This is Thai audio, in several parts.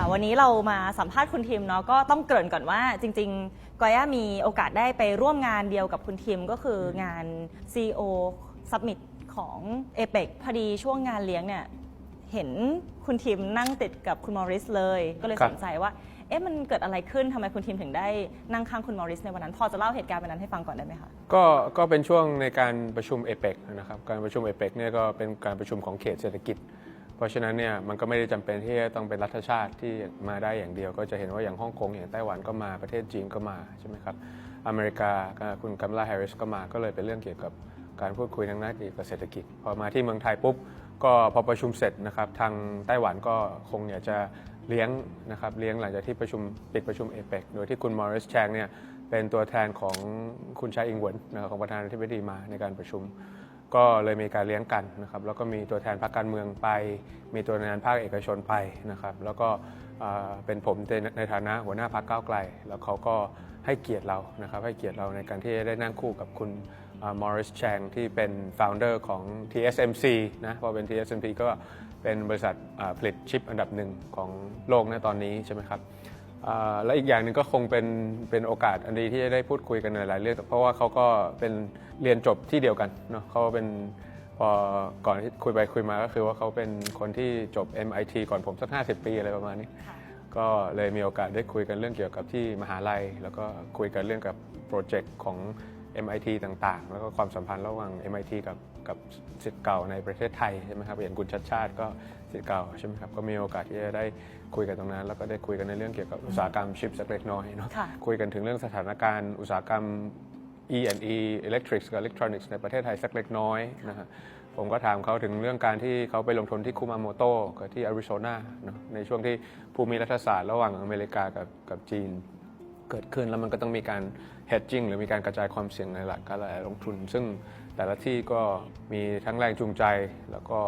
ค่ะ วันนี้เรามาสัมภาษณ์คุณทีมเนาะก็ต้องเกริ่นก่อนว่าจริงๆกอย่ามีโอกาสได้ไปร่วมงานเดียวกับคุณทีมก็คืองาน CEO Summit ของ a p e c พอดีช่วงงานเลี้ยงเนี่ยเห็นคุณทีมนั่งติดกับคุณมอริสเลย ก็เลยสนใจว่า เอ๊ะมันเกิดอะไรขึ้นทำไมคุณทีมถึงได้นั่งข้างคุณมอริสในวันนั้น พอจะเล่าเหตุการณ์วันนั้นให้ฟังก่อนได้ไหมคะ ก็ก็เป็นช่วงในการประชุมเอเปกนะครับการประชุมเอเปกเนี่ยก็เป็นการประชุมของเขตเศรษฐกิจ เพราะฉะนั้นเนี่ยมันก็ไม่ได้จำเป็นที่จะต้องเป็นรัฐชาติที่มาได้อย่างเดียว ก็จะเห็นว่าอย่างฮ่องกงอย่างไต้หวันก็มาประเทศจีนก็มาใช่ไหมครับอเมริกาก็คุณกัมลาแฮร์ริสก็มาก็เลยเป็นเรื่องเกี่ยวกับการพูดคุยทางด้านเกี่ยวกับเศรษฐกิจ พอมาที่เมืองไทยปุ๊บก็พอประชุมเสร็จนะครับทางไต้หวันก็คงอยากจะเลี้ยงนะครับเลี้ยงหลังจากที่ประชุมปิดประชุมเอเปกโดยที่คุณมอริสแชงเนี่ยเป็นตัวแทนของคุณชายอิงหวนนะครับของประธานาธิบดีมาในการประชุม ก็เลยมีการเลี้ยงกันนะครับแล้วก็มีตัวแทนพรรคการเมืองไป มีตัวแทนภาคเอกชนไปนะครับ แล้วก็เป็นผมในฐานะหัวหน้าพรรคก้าวไกล แล้วเขาก็ให้เกียรติเรานะครับให้เกียรติเราในการที่ได้นั่งคู่กับคุณมอริสแชงที่เป็น founder ของ TSMC นะพอเป็น TSMC ก็เป็นบริษัทผลิตชิปอันดับหนึ่งของโลกในตอนนี้ใช่ไหมครับ และอีกอย่างหนึ่งก็คงเป็นเป็นโอกาสอันดีที่จะได้พูดคุยกันในหลายเรื่อง เพราะว่าเขาก็เป็นเรียนจบที่เดียวกันเนาะเขาเป็นพอก่อนที่คุยไปคุยมาก็คือว่าเขาเป็นคนที่จบ MIT ก่อนผมสัก 50 ปีอะไรประมาณนี้ค่ะก็เลยมีโอกาสได้คุยกันเรื่องเกี่ยวกับที่มหาลัย แล้วก็คุยกันเรื่องกับโปรเจกต์ของ MIT ต่างๆ แล้วก็ความสัมพันธ์ระหว่าง MIT กับ กับสิทธิ์เก่าในประเทศไทยใช่ไหมครับอย่างคุณชัดชาติก็สิทธิ์เก่าใช่ไหมครับก็มีโอกาสที่จะได้คุยกันตรงนั้น แล้วก็ได้คุยกันในเรื่องเกี่ยวกับอุตสาหกรรมชิปสักเล็กน้อยเนาะค่ะคุยกันถึงเรื่องสถานการณ์อุตสาหกรรม E&E Electrics กับ Electronics ในประเทศไทยสักเล็กน้อยนะฮะผมก็ถามเขาถึงเรื่องการที่เขาไปลงทุนที่คุมาโมโตกับที่อาริโซนาเนอะในช่วงที่ภูมิรัฐศาสตร์ระหว่างอเมริกากับกับจีน เกิดขึ้นแล้วมันก็ต้องมีการ hedging หรือมีการกระจายความเสี่ยงในหลักการลงทุน ซึ่งแต่ละที่ก็มีทั้งแรงจูงใจแล้วก็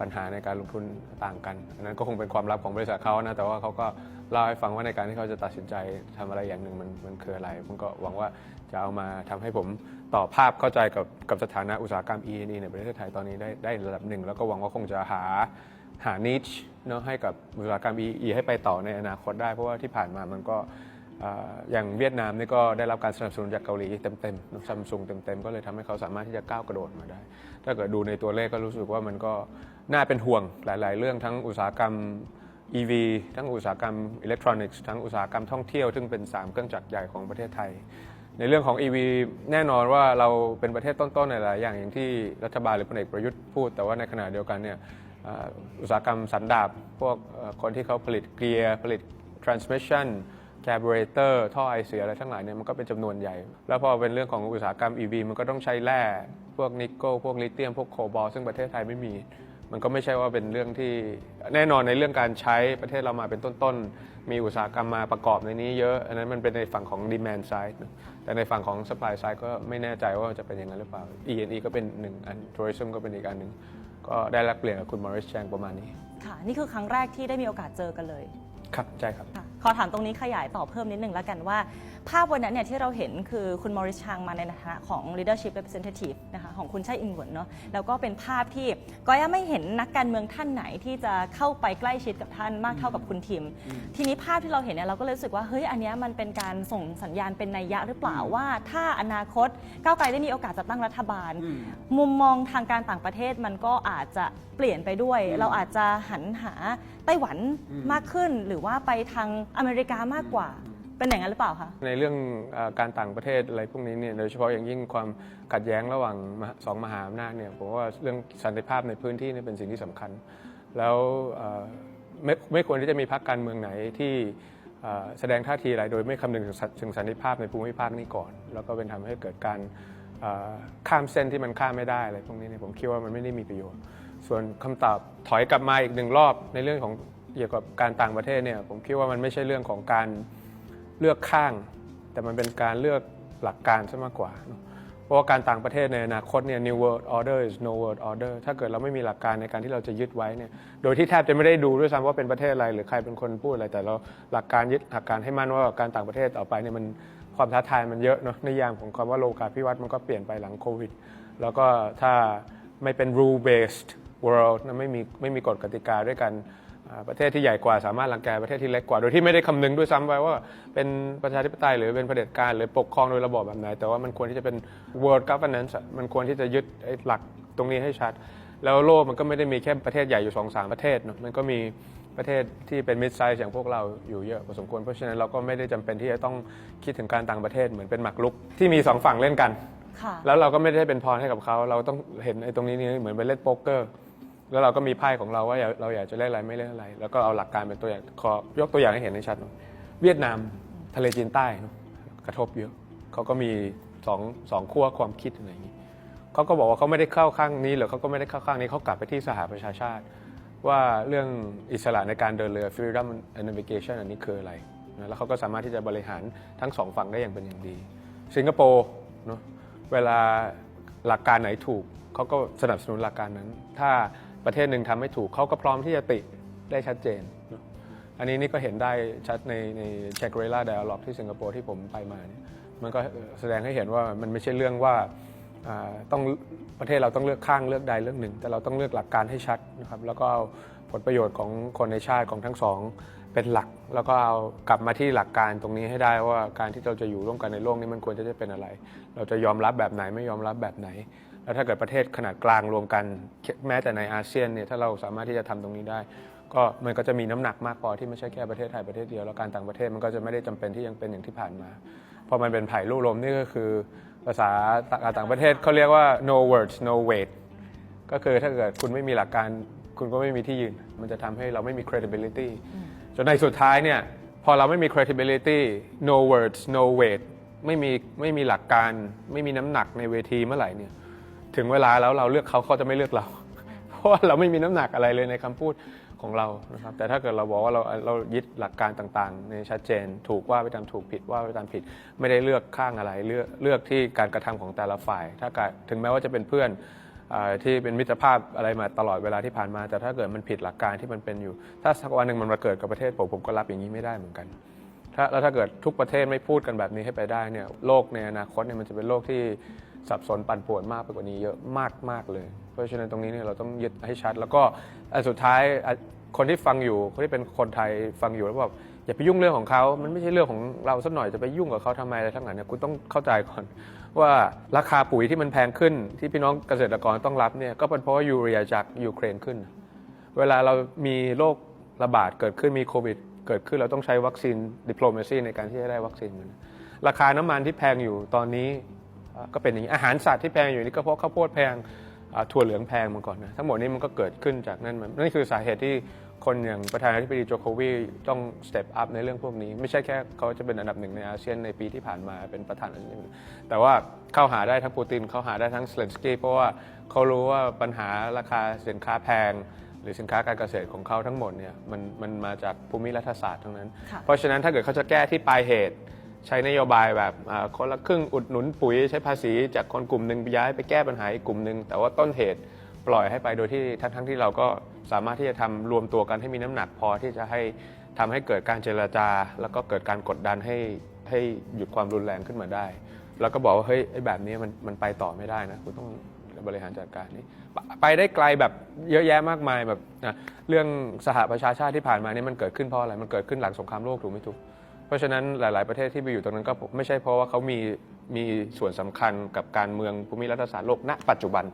ปัญหาในการลงทุนต่างกันอันนั้นก็คงเป็นความลับของบริษัทเขานะแต่ว่าเขาก็เล่าให้ฟังว่าในการที่เขาจะตัดสินใจทำอะไรอย่างหนึ่งมันมันคืออะไร ผมก็หวังว่าจะเอามาทำให้ผมต่อภาพเข้าใจกับกับสถานะอุตสาหกรรม E&E ในประเทศไทยตอนนี้ได้ได้ระดับหนึ่ง แล้วก็หวังว่าคงจะหาหา niche เนาะให้กับอุตสาหกรรม EE ให้ไปต่อในอนาคตได้ เพราะว่าที่ผ่านมามันก็ อย่างเวียดนามนี่ก็ได้รับการสนับสนุนจากเกาหลีเต็มๆซัมซุงเต็มๆ ก็เลยทำให้เขาสามารถที่จะก้าวกระโดดมาได้ ถ้าเกิดดูในตัวเลขก็รู้สึกว่ามันก็น่าเป็นห่วงหลายๆ เรื่องทั้งอุตสาหกรรม EV ทั้งอุตสาหกรรมอิเล็กทรอนิกส์ทั้งอุตสาหกรรมท่องเที่ยว ซึ่งเป็น 3 เครื่องจักรใหญ่ของประเทศไทย ในเรื่องของ EV แน่นอนว่าเราเป็นประเทศต้นๆในหลายอย่างอย่างที่รัฐบาลหรือพลเอกประยุทธ์พูด แต่ว่าในขณะเดียวกันเนี่ยอุตสาหกรรมสันดาปพวกคนที่เขาผลิตเกียร์ผลิต transmission carburetor ท่อไอเสียอะไรทั้งหลายเนี่ยมันก็เป็นจำนวนใหญ่ แล้วพอเป็นเรื่องของอุตสาหกรรม EV มันก็ต้องใช้แร่พวกนิกเกิลพวกลิเธียม พวกโคบอลต์ซึ่งประเทศไทยไม่มี มันก็ไม่ใช่ว่าเป็นเรื่องที่แน่นอนในเรื่องการใช้ประเทศเรามาเป็นต้นๆ มีอุตสาหกรรมมาประกอบในนี้เยอะอันนั้นมันเป็นในฝั่งของ demand side นะแต่ในฝั่งของ supply side ก็ไม่แน่ใจว่าจะเป็นอย่างนั้นหรือเปล่า E&E ก็เป็นหนึ่งอัน tourism ก็เป็นอีกอันหนึ่งก็ได้รับเปลี่ยนกับคุณมอริสแชงประมาณนี้ ค่ะ นี่คือครั้งแรกที่ได้มีโอกาสเจอกันเลย ครับ ใช่ครับค่ะ ขอถามตรงนี้ขยายต่อเพิ่มนิดนึงแล้วกันว่า ภาพวันนั้นเนี่ยที่เราเห็นคือคุณมอริสชางมาในฐานะของ leadership representative นะคะของคุณชายอิงหวนเนาะแล้วก็เป็นภาพที่ก็ยังไม่เห็นนักการเมืองท่านไหนที่จะเข้าไปใกล้ชิดกับท่านมากเท่ากับคุณทิม ทีนี้ภาพที่เราเห็นเนี่ยเราก็เลยรู้สึกว่าเฮ้ยอันเนี้ยมันเป็นการส่งสัญญาณเป็นนัยยะหรือเปล่าว่า ถ้าอนาคตก้าวไกลได้มีโอกาสจะตั้งรัฐบาล มุมมองทางการต่างประเทศมันก็อาจจะเปลี่ยนไปด้วย เราอาจจะหันหาไต้หวันมากขึ้นหรือว่าไปทางอเมริกามากกว่า เป็นอย่างนั้นหรือเปล่าคะ ในเรื่องเออการต่างประเทศอะไรพวกนี้เนี่ยโดยเฉพาะอย่างยิ่งความขัดแย้งระหว่างมหาสองมหาอำนาจเนี่ยผมว่าเรื่องสันติภาพในพื้นที่เนี่ยเป็นสิ่งที่สำคัญ แล้วเอ่อไม่ไม่ควรที่จะมีพรรคการเมืองไหนที่เอ่อแสดงท่าทีอะไรโดยไม่คำนึงถึงสันถึงสันติภาพในภูมิภาคนี้ก่อน แล้วก็เป็นทำให้เกิดการเอ่อข้ามเส้นที่มันข้ามไม่ได้อะไรพวกนี้เนี่ยผมคิดว่ามันไม่ได้มีประโยชน์ ส่วนคำตอบถอยกลับมาอีกหนึ่งรอบในเรื่องของ เกี่ยวกับการต่างประเทศเนี่ยผมคิดว่ามันไม่ใช่เรื่องของการเลือกข้าง แต่มันเป็นการเลือกหลักการซะมากกว่า เพราะว่าการต่างประเทศในอนาคตเนี่ย new world order is no world order ถ้าเกิดเราไม่มีหลักการในการที่เราจะยึดไว้เนี่ยโดยที่แทบจะไม่ได้ดูด้วยซ้ำว่าเป็นประเทศอะไร หรือใครเป็นคนพูดอะไร แต่เราหลักการยึดหลักการให้มั่นว่าการต่างประเทศต่อไปเนี่ยมันความท้าทายมันเยอะเนาะในยามของคำว่าโลกาภิวัตน์มันก็เปลี่ยนไปหลังโควิด แล้วก็ถ้าไม่เป็น rule based world นะไม่มีไม่มีกฎกติกาด้วยกัน ประเทศที่ใหญ่กว่าสามารถรังแกประเทศที่เล็กกว่า โดยที่ไม่ได้คำนึงด้วยซ้ำไปว่าเป็นประชาธิปไตยหรือเป็นเผด็จการหรือปกครองโดยระบอบแบบไหน แต่ว่ามันควรที่จะเป็น world governance อะมันควรที่จะยึดไอ้หลักตรงนี้ให้ชัด แล้วโลกมันก็ไม่ได้มีแค่ประเทศใหญ่อยู่สองสามประเทศเนอะมันก็มีประเทศที่เป็นมิดไซส์อย่างพวกเราอยู่เยอะพอสมควรเพราะฉะนั้นเราก็ไม่ได้จำเป็นที่จะต้องคิดถึงการต่างประเทศเหมือนเป็นหมากรุกที่มีสองฝั่งเล่นกันค่ะแล้วเราก็ไม่ได้เป็นพรให้กับเขาเราต้องเห็นไอ้ตรงนี้นี่เหมือนไปเล่นโป๊กเกอร์ แล้วเราก็มีไพ่ของเราว่าเราอยากจะเล่นอะไรไม่เล่นอะไร แล้วก็เอาหลักการเป็นตัวอย่างขอยกตัวอย่างให้เห็นให้ชัดเวียดนามทะเลจีนใต้กระทบเยอะเขาก็มีสองสองขั้วความคิดอะไรอย่างนี้เขาก็บอกว่าเขาไม่ได้เข้าข้างนี้หรือเขาก็ไม่ได้เข้าข้างนี้เขากลับไปที่สหประชาชาติ ว่าเรื่องอิสระในการเดินเรือ freedom and navigation อันนี้คืออะไรนะแล้วเขาก็สามารถที่จะบริหารทั้งสองฝั่งได้อย่างเป็นอย่างดี สิงคโปร์เนาะเวลาหลักการไหนถูกเขาก็สนับสนุนหลักการนั้น ถ้า ประเทศหนึ่งทำไม่ถูกเขาก็พร้อมที่จะติได้ชัดเจน อันนี้นี่ก็เห็นได้ชัดในในเชคเรล่าไดอะล็อกที่สิงคโปร์ที่ผมไปมาเนี่ยมันก็แสดงให้เห็นว่ามันไม่ใช่เรื่องว่าต้องประเทศเราต้องเลือกข้างเลือกใดเลือกหนึ่ง แต่เราต้องเลือกหลักการให้ชัดนะครับแล้วก็ผลประโยชน์ของคนในชาติของทั้งสองเป็นหลัก แล้วก็เอากลับมาที่หลักการตรงนี้ให้ได้ว่าการที่เราจะอยู่ร่วมกันในโลกนี้มันควรจะเป็นอะไร เราจะยอมรับแบบไหนไม่ยอมรับแบบไหน แล้วถ้าเกิดประเทศขนาดกลางรวมกันแม้แต่ในอาเซียนเนี่ยถ้าเราสามารถที่จะทำตรงนี้ได้ ก็มันก็จะมีน้ำหนักมากพอที่ไม่ใช่แค่ประเทศไทยประเทศเดียวแล้วการต่างประเทศมันก็จะไม่ได้จำเป็นที่ยังเป็นอย่างที่ผ่านมาพอมันเป็นไผ่ลู่ลมนี่ก็คือ ภาษาต่างประเทศเขาเรียกว่า no words no weight ก็คือถ้าเกิดคุณไม่มีหลักการคุณก็ไม่มีที่ยืน มันจะทำให้เราไม่มี credibility จนในสุดท้ายเนี่ยพอเราไม่มี credibility no words no weight ไม่มีไม่มีหลักการไม่มีน้ำหนักในเวทีเมื่อไหร่เนี่ย ถึงเวลาแล้วเราเลือกเขาเขาจะไม่เลือกเรา เพราะว่าเราไม่มีน้ำหนักอะไรเลยในคำพูดของเรานะครับแต่ถ้าเกิดเราบอกว่าเราเรายึดหลักการต่างๆ ในชัดเจน ถูกว่าไปตามถูกผิดว่าไปตามผิด ไม่ได้เลือกข้างอะไรเลือกเลือกที่การกระทำของแต่ละฝ่าย ถ้าเกิดถึงแม้ว่าจะเป็นเพื่อนอที่เป็นมิตรภาพอะไรมาตลอดเวลาที่ผ่านมา แต่ถ้าเกิดมันผิดหลักการที่มันเป็นอยู่ ถ้าสักวันหนึ่งมันมาเกิดกับประเทศผมผมก็รับอย่างนี้ไม่ได้เหมือนกันถ้าแล้วถ้าเกิดทุกประเทศไม่พูดกันแบบนี้ให้ไปได้เนี่ยโลกในอนาคตเนี่ยมันจะเป็นโลกที่ สับสนปั่นป่วนมากไปกว่านี้เยอะมากมากเลย เพราะฉะนั้นตรงนี้เนี่ยเราต้องยึดให้ชัด แล้วก็อันสุดท้ายคนที่ฟังอยู่คนที่เป็นคนไทยฟังอยู่แล้วแบบอย่าไปยุ่งเรื่องของเขา มันไม่ใช่เรื่องของเราสักหน่อยจะไปยุ่งกับเขาทำไมอะไรทั้งนั้นเนี่ยคุณต้องเข้าใจก่อน ว่าราคาปุ๋ยที่มันแพงขึ้น ที่พี่น้องเกษตรกรต้องรับเนี่ยก็เป็นเพราะว่ายูเรียจากยูเครนขึ้น เวลาเรามีโรคระบาดเกิดขึ้นมีโควิด เกิดขึ้นเราต้องใช้วัคซีนดิปโลมซีในการที่จะได้วัคซีนมันราคาน้ำมันที่แพงอยู่ตอนนี้ ก็เป็นอย่างนี้อาหารสัตว์ที่แพงอยู่นี่ก็เพราะข้าวโพดแพงอ่าถั่วเหลืองแพงมาก่อนนะทั้งหมดนี้มันก็เกิดขึ้นจากนั่นมันนั่นคือสาเหตุที่คนอย่างประธานาธิบดีโจโควีต้องสเต็ปอัพในเรื่องพวกนี้ ไม่ใช่แค่เขาจะเป็นอันดับหนึ่งในอาเซียนในปีที่ผ่านมาเป็นประธานาธิบดีแต่ว่าเข้าหาได้ทั้งปูตินเข้าหาได้ทั้งเซเลนสกี้เพราะว่าเขารู้ว่าปัญหาราคาสินค้าแพง หรือสินค้าการเกษตรของเขาทั้งหมดเนี่ยมันมันมาจากภูมิรัฐศาสตร์ทั้งนั้นค่ะเพราะฉะนั้นถ้าเกิดเขาจะแก้ที่ปลายเหตุ ใช้นโยบายแบบคนละครึ่งอุดหนุนปุ๋ย ใช้ภาษีจากคนกลุ่มหนึ่งไปย้ายไปแก้ปัญหาอีกกลุ่มหนึ่งแต่ว่าต้นเหตุปล่อยให้ไปโดยที่ทั้งทั้งที่เราก็สามารถที่จะทำรวมตัวกันให้มีน้ำหนักพอที่จะให้ทำให้เกิดการเจรจา แล้วก็เกิดการกดดันให้ให้หยุดความรุนแรงขึ้นมาได้ แล้วก็บอกว่าเฮ้ยไอ้แบบนี้มันมันไปต่อไม่ได้นะคุณต้องบริหารจัดการนี้ไปได้ไกลแบบเยอะแยะมากมายแบบนะเรื่องสหประชาชาติที่ผ่านมานี่มันเกิดขึ้นเพราะอะไรมันเกิดขึ้นหลังสงครามโลกถูกไหมถูก ราะฉะนั้นหลาย ๆ ประเทศที่ไปอยู่ตรงนั้นก็ไม่ใช่เพราะว่าเขามีมีส่วนสำคัญกับการเมืองภูมิรัฐศาสตร์โลกณ ปัจจุบัน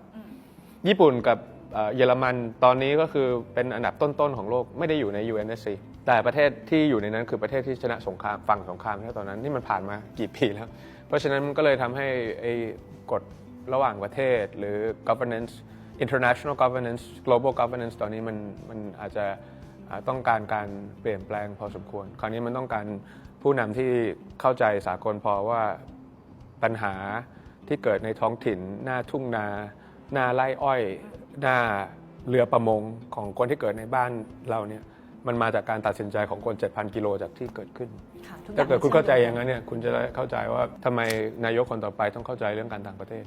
ญี่ปุ่นกับเอ่อเยอรมันตอนนี้ก็คือเป็นอันดับต้น ๆ ของโลกไม่ได้อยู่ใน UNSC แต่ประเทศที่อยู่ในนั้นคือประเทศที่ชนะสงครามฝั่งสงครามแค่ตอนนั้นนี่มันผ่านมากี่ปีแล้ว เพราะฉะนั้นมันก็เลยทำให้ไอ้กฎระหว่างประเทศหรือ governance international governance global governance ตอนนี้มันมันอาจจะอ่าต้องการการเปลี่ยนแปลงพอสมควร คราวนี้มันต้องการ ผู้นำที่เข้าใจสากลพอว่าปัญหาที่เกิดในท้องถิ่น หน้าทุ่งนา หน้าไร่อ้อย หน้าเรือประมงของคนที่เกิดในบ้านเราเนี่ยมันมาจากการตัดสินใจของคน 7,000 กิโลจากที่เกิดขึ้นค่ะทุกอย่ถ้างเกิดคุณเข้าใจอย่างมันั้นเนี่ยคุณจะได้เข้าใจว่าทำไมนายกคนต่อไปต้องเข้าใจเรื่องการต่างประเทศ